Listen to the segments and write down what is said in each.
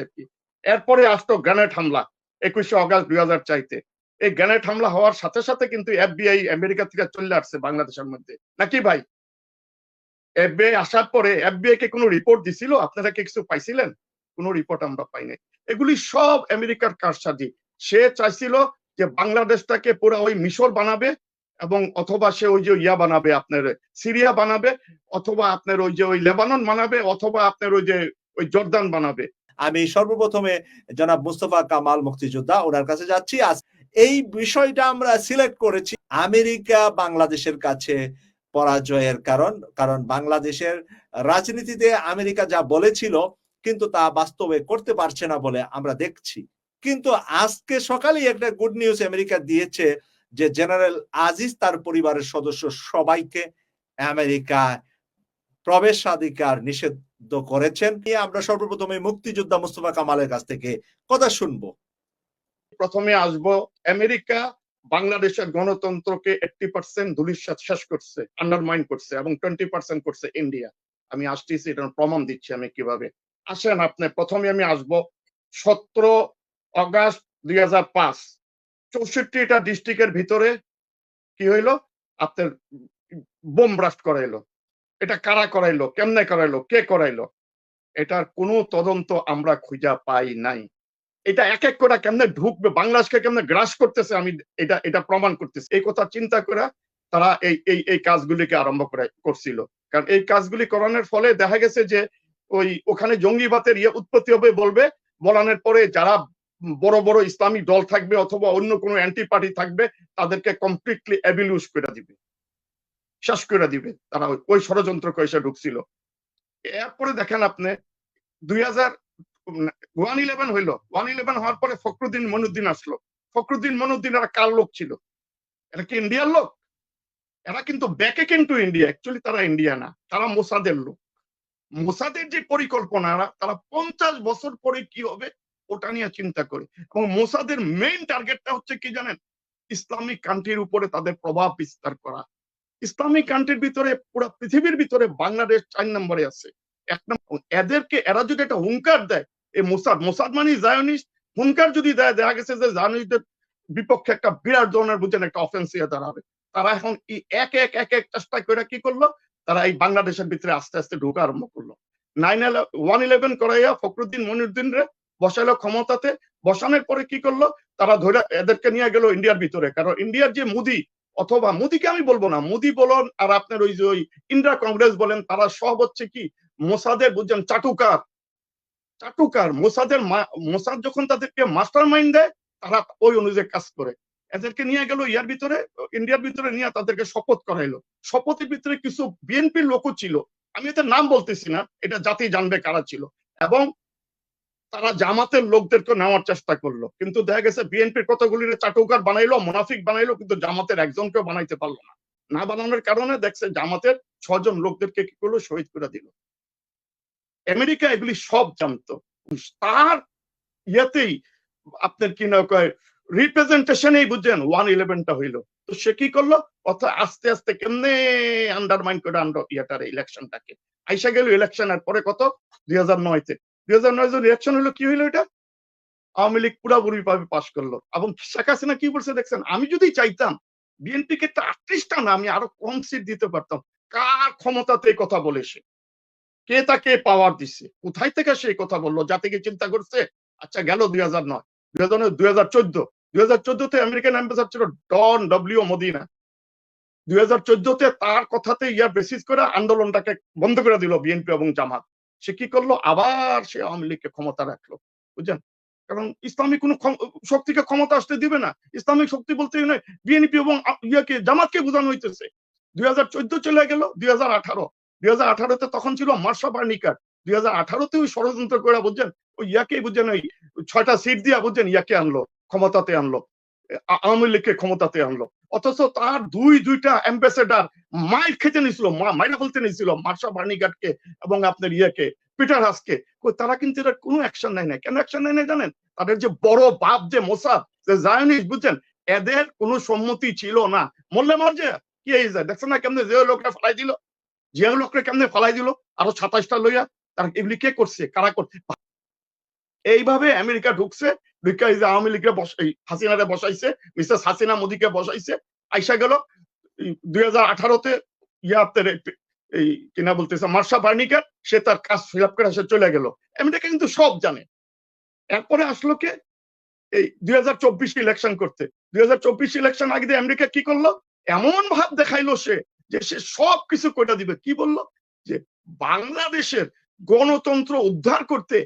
আর কি। এরপরে আসতো গ্রেনেড হামলা, একুশে অগাস্ট দুই হাজার চাইতে এই গ্রেনেড হামলা হওয়ার সাথে সাথে কিন্তু এফবিআই আমেরিকা থেকে চলে আসছে বাংলাদেশের মধ্যে। নাকি ভাই? এফবিআই আসার পরে এফবিআই কে কোনো রিপোর্ট দিছিল? আপনারা কি কিছু পাইছিলেন? কোনো রিপোর্ট আমরা পাইনি এগুলি সব আমেরিকার কারসাজি। সে চাইছিল যে বাংলাদেশটাকে পুরো ওই মিশর বানাবে এবং অথবা সে ওই যে ইয়া বানাবে আপনার, সিরিয়া বানাবে, অথবা আপনার ওই যে ওই লেবানন বানাবে, অথবা আপনার ওই যে ওই জর্দান বানাবে। আমি সর্বপ্রথমে জনাব মুস্তফা কামাল মুক্তিযোদ্ধা ওনার কাছে যাচ্ছি। আজ এই বিষয়টা আমরা সিলেক্ট করেছি আমেরিকা বাংলাদেশের কাছে পরাজয়ের কারণ কারণ বাংলাদেশের রাজনীতিতে আমেরিকা যা বলেছিল কিন্তু তা বাস্তবে করতে পারছে না বলে আমরা দেখছি। কিন্তু আজকে সকালেই একটা গুড নিউজ আমেরিকা দিয়েছে যে জেনারেল আজিজ তার পরিবারের সদস্য সবাইকে আমেরিকা প্রবেশাধিকার নিষিদ্ধ করেছেন। আমরা সর্বপ্রথমে মুক্তিযোদ্ধা মুস্তফা কামালের কাছ থেকে কথা শুনব। প্রথমে আসব, আমেরিকা বাংলাদেশের গণতন্ত্রকে এইটটি পার্সেন্ট ধুলিশ্বাস শেষ করছে আন্ডারমাইন করছে এবং টোয়েন্টি পার্সেন্ট করছে ইন্ডিয়া আমি আসতেছি এটা প্রমাণ দিচ্ছি আমি কীভাবে। আসেন আপনি, প্রথমে আমি আসব, সতেরো অগাস্ট দুই হাজার পাঁচ, চৌষট্টিটা ডিস্ট্রিক্টের ভিতরে কি হইল? আপনার বোম ব্রাস্ট করাইলো এটা কারা করাইলো? কেমনে করাইলো? কে করাইলো? এটার কোনো তদন্ত আমরা খুঁজা পাই নাই। এটা এক এক করে কেমনে ঢুকবে? বাংলাদেশকে কেমনে গ্রাস করতেছে? আমি এটা এটা প্রমাণ করতেছি। এই কথা চিন্তা করে তারা এই এই এই কাজগুলিকে আরম্ভ করে, করছিল। কারণ এই কাজগুলি করানোর ফলে দেখা গেছে যে ওই, ওখানে জঙ্গিবাদের ইয়ে উৎপত্তি হবে বলবে। বলানোর পরে যারা বড় বড় ইসলামিক দল থাকবে অথবা অন্য কোনো অ্যান্টি পার্টি থাকবে, তাদেরকে কমপ্লিটলি অ্যাবিলিউজ করে দিবে। শেষ করে দিবে। তারা ওই ষড়যন্ত্র কয়েসে ঢুকছিল। এরপরে দেখেন আপনি, দুই হাজার ওয়ান ইলেভেন হইল। ওয়ান ইলেভেন হওয়ার পরে ফখরুদ্দিন মনুদ্দিন আসলো। ফখরুদ্দিন মনুদ্দিন এরা কার লোক ছিল? এরা কি ইন্ডিয়ার লোক? এরা কিন্তু ব্যাকে কিন্তু ইন্ডিয়া অ্যাকচুয়ালি তারা ইন্ডিয়া না। তারা মোসাদের লোক। মোসাদের যে পরিকল্পনা তারা পঞ্চাশ বছর পরে কি হবে, ওটা নিয়ে চিন্তা করে। এবং মোসাদের মেইন টার্গেটটা হচ্ছে কি জানেন? ইসলামিক কান্ট্রির উপরে তাদের প্রভাব বিস্তার করা। ইসলামিক কান্ট্রির ভিতরে, পুরো পৃথিবীর ভিতরে বাংলাদেশ চার নম্বরে আছে। এক নম্বর এদেরকে, এরা যদি একটা হুঙ্কার দেয়, এই মোসাদ মোসাদ মানে জায়নিস্ট হুঙ্কার যদি দেয়, দেখা গেছে যে জায়নিস্টদের বিপক্ষে একটা বিরাট ধরনের বুঝেন, একটা অফেন্সিয়া দাঁড়াবে তারা এখন এক এক এক এক চেষ্টা করে কি করল? তারা এই বাংলাদেশের ভিতরে আস্তে আস্তে ঢোকা আরম্ভ করল। নাইন ওয়ান ইলেভেন করাইয়া ফখরুদ্দিন মনিরুদ্দিন রে বসাইলো ক্ষমতাতে। বসানোর পরে কি করল? তারা ধরে এদেরকে নিয়ে গেল ইন্ডিয়ার ভিতরে। কারণ ইন্ডিয়ার যে মোদি অথবা মোদিকে আমি বলব না, মোদি বলুন আর আপনার ওই যে ওই ইন্ডিয়া কংগ্রেস বলেন, তারা সব হচ্ছে কি, মোসাদের বুঝছেন, চাটুকার। চাটুকার, মোসাদের মোসাদ যখন তাদেরকে মাস্টার মাইন্ড দেয়, তারা ওই অনুযায়ী কাজ করে। এদেরকে নিয়ে গেল ইয়ার ভিতরে, ইন্ডিয়ার ভিতরে নিয়ে তাদেরকে শপথ করাইলো। শপথের ভিতরে কিছু বিএনপির লোকও ছিল। আমি এদের নাম বলতেছি না, এটা জাতি জানবে কারা ছিল। এবং তারা জামাতের লোকদেরকে নেওয়ার চেষ্টা করল। কিন্তু দেখা গেছে বিএনপির কতগুলি চাটুকার বানাইলো, মোনাফিক বানাইলো, কিন্তু জামাতের একজনকেও বানাইতে পারল না। না বানানোর কারণে দেখছে জামাতের ছজন লোকদেরকে কি করল? শহীদ করে দিল। আমেরিকা এগুলি সব জানতো। তার ইয়েতেই আপনার কি না কয় রিপ্রেজেন্টেশনেই বুঝছেন ওয়ান ইলেভেনটা হইল। তো সে কি করল? অর্থাৎ আস্তে আস্তে কেমনে আন্ডারমাইন করে আন্ডার ইয়েটার ইলেকশনটাকে আইসা গেল ইলেকশনের পরে কত? দুই হাজার নয়তে। দুই হাজার নয় ইলেকশন হলো, কি হইল এটা? আওয়ামী লীগ পুরাপুরি ভাবে পাশ করল। এবং শেখ হাসিনা কি বলছে দেখছেন? আমি যদি চাইতাম বিএনপি কে আটত্রিশটা না আমি আরও কম সিট দিতে পারতাম। কার ক্ষমতাতে কথা বলে সে? কে তাকে পাওয়ার দিচ্ছে কোথায় থেকে সেই কথা বলল? জাতিকে চিন্তা করছে? আচ্ছা গেল দুই হাজার নয়। দুই হাজার নয়, দুই হাজার চোদ্দ। দুই হাজার চোদ্দতে আমেরিকান অ্যাম্বাসাডার ছিল ডন ডব্লিউ মদিনা। দুই হাজার চোদ্দতে তার কথাতে ইয়ার বেসিস করে আন্দোলনটাকে বন্ধ করে দিল বিএনপি এবং জামাত। সে কি করল? আবার সে আওয়ামী লীগকে ক্ষমতা রাখল। বুঝছেন? কারণ ইসলামিক কোন শক্তিকে ক্ষমতা আসতে দিবে না। ইসলামিক শক্তি বলতে বিএনপি এবং ইয়াকে, জামাতকে বোঝানো হইতেছে। দুই হাজার চোদ্দ চলে গেল, দুই হাজার আঠারো। দুই হাজার আঠারোতে তখন ছিল মার্শা বার্নিকার। দুই হাজার আঠারোতে ওই ষড়যন্ত্র করে বুঝছেন? ওই ইয়াকে বুঝছেন, ওই ছয়টা সিট দিয়া বুঝছেন, ইয়াকে আনলো, ক্ষমতাতে আনলো। আওয়ামী লীগকে ক্ষমতাতে আনলো। অথচ তার দুই, দুইটা অ্যাম্বাসেডার মাইল খেতে নিছিল মাইনা বলতে নিছিল মার্শা বার্নিকাটকে এবং আপনার ইয়েকে, পিটার হাসকে। তারা কিন্তু এটার কোনো অ্যাকশন নেয় না কেন অ্যাকশন নেয় না জানেন? তাদের যে বড় বাপ, যে মোসাদ, যে জায়নিস বুঝছেন? এদের কোনো সম্মতি ছিল না। মরলে মরছে। কি এই দেখছেন না কেমনে যে লোকরা ফেলাই দিল? যে লোকরা কেমনে ফেলাই দিল? আরও সাতাশটা লইয়া, তারা এগুলি কে করছে? কারা করছে এইভাবে আমেরিকা ঢুকছে। আওয়ামী বসাই হাসিনারে বসাইছে মিসেস হাসিনা বসাইছে। আইসা গেল দুই হাজার আঠারোতে এই কিনা বলতেছে, মার্শা বার্নিকার সে তার কাজ ফিল আপ করে সে চলে গেল। আমেরিকা কিন্তু সব জানে। এরপরে আসলো কে? এই দুই হাজার চব্বিশ ইলেকশন করতে। দুই হাজার চব্বিশ ইলেকশন আগে দিয়ে আমেরিকা কি করল? এমন ভাব দেখাইলো সে, যে সে সব কিছু করে দিবে। কি বলল? যে বাংলাদেশের গণতন্ত্র উদ্ধার করতে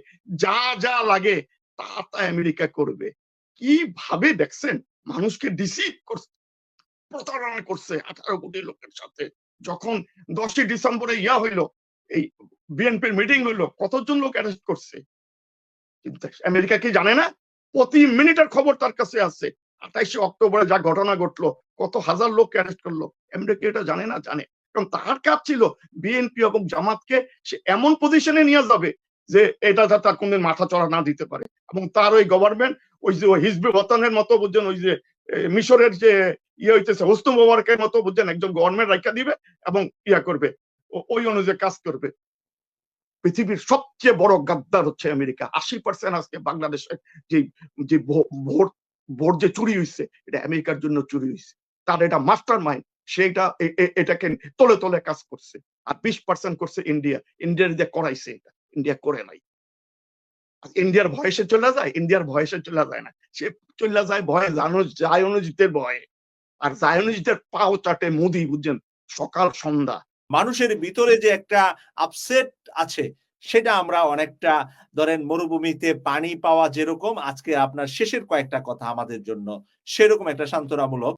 যা যা লাগে তা তা আমেরিকা করবে। কীভাবে দেখছেন? মানুষকে ডিসিভ করছে, প্রতারণা করছে আঠারো কোটি লোকের সাথে। যখন দশই ডিসেম্বরে ইয়া হইল, এই বিএনপির মিটিং হইল, কতজন লোক অ্যারেস্ট করছে? আমেরিকা কি জানে না? প্রতি মিনিটের খবর তার কাছে আছে। আঠাইশে অক্টোবরে যা ঘটনা ঘটলো, কত হাজার লোক অ্যারেস্ট করল, আমেরিকা এটা জানে না? জানে। কারণ তার কাজ ছিল বিএনপি এবং জামাতকে সে এমন পজিশনে নিয়ে যাবে যে এটা যা তার কোনদিন মাথা চড়া না দিতে পারে। এবং তার ওই গভর্নমেন্ট ওই যে হিজবি বতানের মতো বুঝছেন, ওই যে মিশরের যে ইয়ে হইতেছে হোস্ত মোবারকের মতো বুঝছেন, একজন গভর্নমেন্ট রাখা দিবে এবং ইয়া করবে ওই অনুযায়ী কাজ করবে। পৃথিবীর সবচেয়ে বড় গাদ্দার হচ্ছে আমেরিকা। আশি পার্সেন্ট আজকে বাংলাদেশের যে যে ভোট ভোট যে চুরি হয়েছে এটা আমেরিকার জন্য চুরি হয়েছে তার এটা মাস্টার মাইন্ড সেটা এটাকে তলে তলে কাজ করছে। আর বিশ পার্সেন্ট করছে ইন্ডিয়া। ইন্ডিয়ার যে করাইছে এটা। ইন্ডিয়া করে নাই। ইন্ডিয়ার ভয়েসে চলে যায় ইন্ডিয়ার ভয়েসে চলে যায় না। সে চলে যায় ভয়ে জায়নজিতের ভয়ে। আর জায়নজিতের পাও চাটে মোদি, বুঝছেন? সকাল, সন্ধ্যা। মানুষের ভিতরে যে একটা আপসেট আছে, সেটা আমরা অনেকটা, ধরেন, মরুভূমিতে পানি পাওয়া যেরকম, আজকে আপনার শেষের কয়েকটা কথা আমাদের জন্য, সেরকম একটা সান্ত্বনামূলক।